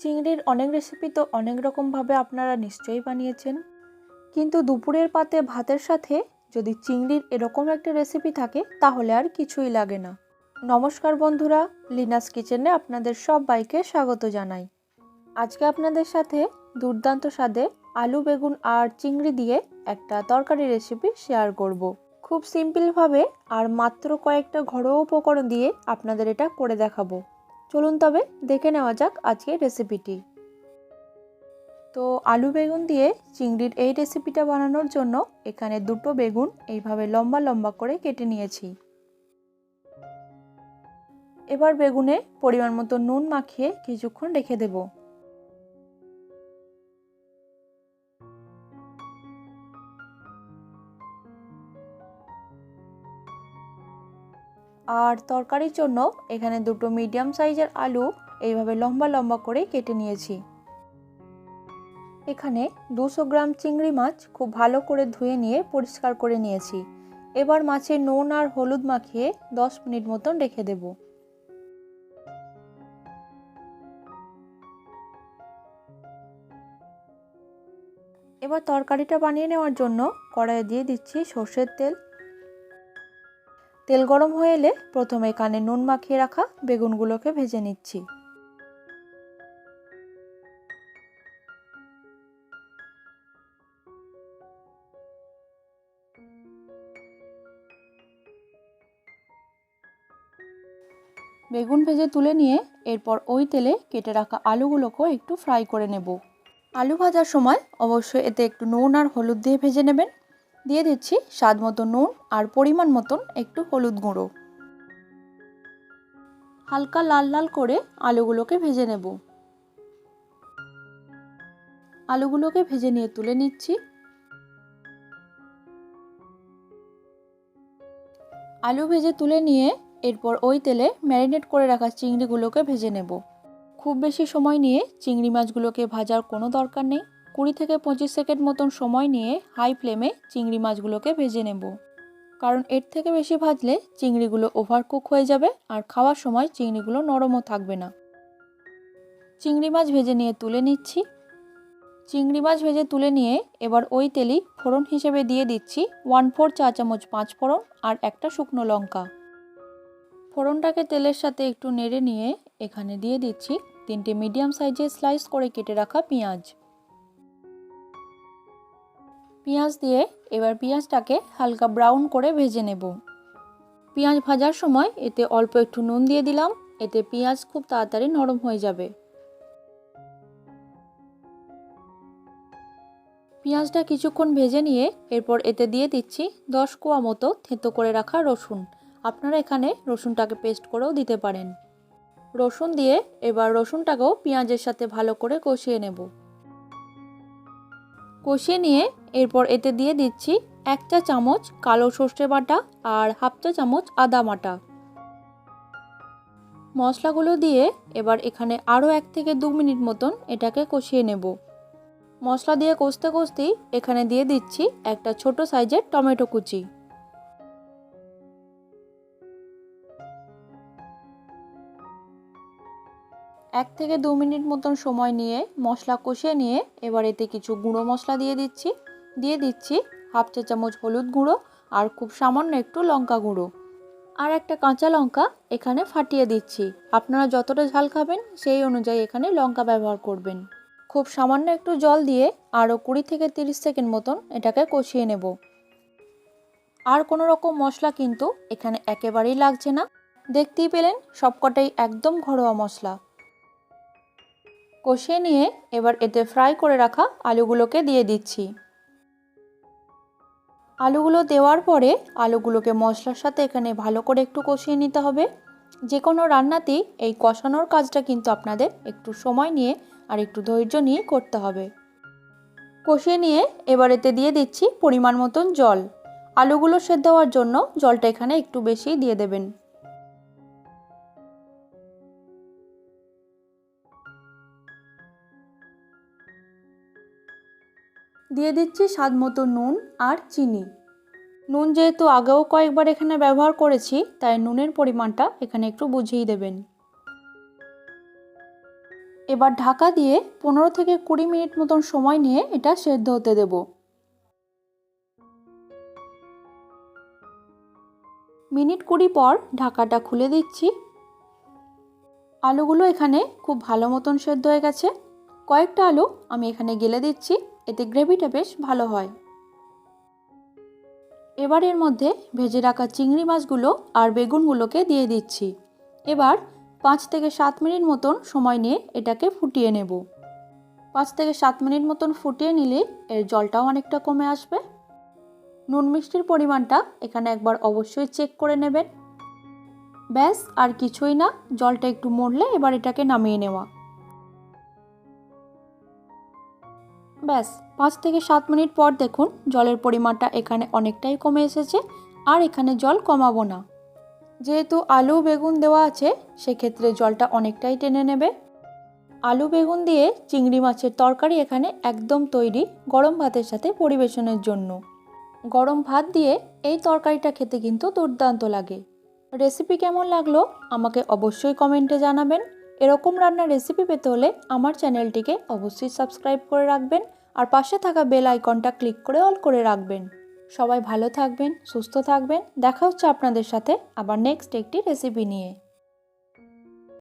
চিংড়ির অনেক রেসিপি তো অনেক রকমভাবে আপনারা নিশ্চয়ই বানিয়েছেন। কিন্তু দুপুরের পাতে ভাতের সাথে যদি চিংড়ির এরকম একটা রেসিপি থাকে, তাহলে আর কিছুই লাগে না। নমস্কার বন্ধুরা, লিনাস কিচেনে আপনাদের সব বাইকে স্বাগত জানাই। আজকে আপনাদের সাথে দুর্দান্ত স্বাদে আলু, বেগুন আর চিংড়ি দিয়ে একটা তরকারি রেসিপি শেয়ার করব। খুব সিম্পলভাবে আর মাত্র কয়েকটা ঘরোয়া উপকরণ দিয়ে আপনাদের এটা করে দেখাবো। চলুন তবে দেখে নেওয়া যাক আজকের রেসিপিটি তো আলু বেগুন দিয়ে চিংড়ির এই রেসিপিটা বানানোর জন্য এখানে দুটো বেগুন এইভাবে লম্বা লম্বা করে কেটে নিয়েছি। এবার বেগুনে পরিমাণ মতো নুন মাখিয়ে কিছুক্ষণ রেখে দেব। আর তরকারির জন্য এখানে দুটো মিডিয়াম সাইজের আলু এইভাবে লম্বা লম্বা করে কেটে নিয়েছি। এখানে দুশো গ্রাম চিংড়ি মাছ খুব ভালো করে ধুয়ে নিয়ে পরিষ্কার করে নিয়েছি। এবার মাছে নুন আর হলুদ মাখিয়ে দশ মিনিট মতন রেখে দেব। এবার তরকারিটা বানিয়ে নেওয়ার জন্য কড়াইয়ে দিয়ে দিচ্ছি সর্ষের তেল তেল গরম হয়ে এলে প্রথমে কানে নুন মাখিয়ে রাখা বেগুনগুলোকে ভেজে নিচ্ছি। বেগুন ভেজে তুলে নিয়ে এরপর ওই তেলে কেটে রাখা আলুগুলোকেও একটু ফ্রাই করে নেব। আলু ভাজার সময় অবশ্যই এতে একটু নুন আর হলুদ দিয়ে ভেজে নেবেন। দিয়ে দিচ্ছি স্বাদ মতো নুন আর পরিমাণ মতন একটু হলুদ গুঁড়ো। হালকা লাল লাল করে আলুগুলোকে ভেজে নেব। আলুগুলোকে ভেজে নিয়ে তুলে নিচ্ছি। আলু ভেজে তুলে নিয়ে এরপর ওই তেলে ম্যারিনেট করে রাখা চিংড়িগুলোকে ভেজে নেব। খুব বেশি সময় নিয়ে চিংড়ি মাছগুলোকে ভাজার কোনো দরকার নেই। কুড়ি থেকে পঁচিশ সেকেন্ড মতন সময় নিয়ে হাই ফ্লেমে চিংড়ি মাছগুলোকে ভেজে নেব। কারণ এর থেকে বেশি ভাজলে চিংড়িগুলো ওভারকুক হয়ে যাবে আর খাওয়ার সময় চিংড়িগুলো নরমও থাকবে না। চিংড়ি মাছ ভেজে নিয়ে তুলে নিচ্ছি। চিংড়ি মাছ ভেজে তুলে নিয়ে এবার ওই তেলেই ফোড়ন হিসেবে দিয়ে দিচ্ছি ওয়ান ফোর চা চামচ পাঁচ ফোড়ন আর একটা শুকনো লঙ্কা। ফোড়নটাকে তেলের সাথে একটু নেড়ে নিয়ে এখানে দিয়ে দিচ্ছি তিনটে মিডিয়াম সাইজের স্লাইস করে কেটে রাখা পেঁয়াজ। পেঁয়াজ দিয়ে এবার পেঁয়াজটাকে হালকা ব্রাউন করে ভেজে নেব। পেঁয়াজ ভাজার সময় এতে অল্প একটু নুন দিয়ে দিলাম, এতে পেঁয়াজ খুব তাড়াতাড়ি নরম হয়ে যাবে। পেঁয়াজটা কিছুক্ষণ ভেজে নিয়ে এরপর এতে দিয়ে দিচ্ছি দশ কোয়া মতো থেঁতো করে রাখা রসুন। আপনারা এখানে রসুনটাকে পেস্ট করেও দিতে পারেন। রসুন দিয়ে এবার রসুনটাকেও পেঁয়াজের সাথে ভালো করে কষিয়ে নেব। কষিয়ে নিয়ে এরপর এতে দিয়ে দিচ্ছি এক চা চামচ কালো সর্ষে বাটা আর হাফ চা চামচ আদা বাটা। মশলাগুলো দিয়ে এবার এখানে আরও এক থেকে দু মিনিট মতন এটাকে কষিয়ে নেব। মশলা দিয়ে কষতে কষতেই এখানে দিয়ে দিচ্ছি একটা ছোট সাইজের টমেটো কুচি। এক থেকে দু মিনিট মতন সময় নিয়ে মশলা কষিয়ে নিয়ে এবার এতে কিছু গুঁড়ো মশলা দিয়ে দিচ্ছি। দিয়ে দিচ্ছি হাফ চা চামচ হলুদ গুঁড়ো আর খুব সামান্য একটু লঙ্কা গুঁড়ো। আর একটা কাঁচা লঙ্কা এখানে ফাটিয়ে দিচ্ছি। আপনারা যতটা ঝাল খাবেন সেই অনুযায়ী এখানে লঙ্কা ব্যবহার করবেন। খুব সামান্য একটু জল দিয়ে আরও কুড়ি থেকে তিরিশ সেকেন্ড মতন এটাকে কষিয়ে নেব। আর কোনো রকম মশলা কিন্তু এখানে একেবারেই লাগছে না। দেখতেই পেলেন সবকটাই একদম ঘরোয়া মশলা। কষিয়ে নিয়ে এবার এতে ফ্রাই করে রাখা আলুগুলোকে দিয়ে দিচ্ছি। আলুগুলো দেওয়ার পরে আলুগুলোকে মশলার সাথে এখানে ভালো করে একটু কষিয়ে নিতে হবে। যে কোনো রান্নাতেই এই কষানোর কাজটা কিন্তু আপনাদের একটু সময় নিয়ে আর একটু ধৈর্য নিয়ে করতে হবে। কষিয়ে নিয়ে এবার এতে দিয়ে দিচ্ছি পরিমাণ মতন জল। আলুগুলো সেদ্ধ হওয়ার জন্য জলটা এখানে একটু বেশি দিয়ে দেবেন। দিয়ে দিচ্ছি স্বাদ মতো নুন আর চিনি। নুন যেহেতু আগেও কয়েকবার এখানে ব্যবহার করেছি, তাই নুনের পরিমাণটা এখানে একটু বুঝিয়ে দেবেন। এবার ঢাকা দিয়ে পনেরো থেকে কুড়ি মিনিট মতন সময় নিয়ে এটা সেদ্ধ হতে দেব। মিনিট কুড়ি পর ঢাকাটা খুলে দিচ্ছি। আলুগুলো এখানে খুব ভালো মতন সেদ্ধ হয়ে গেছে। কয়েকটা আলু আমি এখানে গেলে দিচ্ছি। এতে গ্রেভিটা বেশ ভালো হয়। এবার এর মধ্যে ভেজে রাখা চিংড়ি মাছগুলো আর বেগুনগুলোকে দিয়ে দিচ্ছি। এবার পাঁচ থেকে সাত মিনিট মতন সময় নিয়ে এটাকে ফুটিয়ে নেব। পাঁচ থেকে সাত মিনিট মতন ফুটিয়ে নিলে এর জলটাও অনেকটা কমে আসবে। নুন মিষ্টির পরিমাণটা এখানে একবার অবশ্যই চেক করে নেবেন। ব্যাস, আর কিছুই না, জলটা একটু মরলে এবার এটাকে নামিয়ে নেওয়া। ব্যাস, পাঁচ থেকে সাত মিনিট পর দেখুন জলের পরিমাণটা এখানে অনেকটাই কমে এসেছে আর এখানে জল কমাবো না। যেহেতু আলু, বেগুন দেওয়া আছে, সেক্ষেত্রে জলটা অনেকটাই টেনে নেবে। আলু, বেগুন দিয়ে চিংড়ি মাছের তরকারি এখানে একদম তৈরি গরম ভাতের সাথে পরিবেশনের জন্য। গরম ভাত দিয়ে এই তরকারিটা খেতে কিন্তু দুর্দান্ত লাগে। রেসিপি কেমন লাগল আমাকে অবশ্যই কমেন্টে জানাবেন। এরকম রান্নার রেসিপি পেতে হলে আমার চ্যানেলটিকে অবশ্যই সাবস্ক্রাইব করে রাখবেন আর পাশে থাকা বেল আইকনটা ক্লিক করে অল করে রাখবেন। সবাই ভালো থাকবেন, সুস্থ থাকবেন। দেখা হচ্ছে আপনাদের সাথে আবার নেক্সট একটি রেসিপি নিয়ে।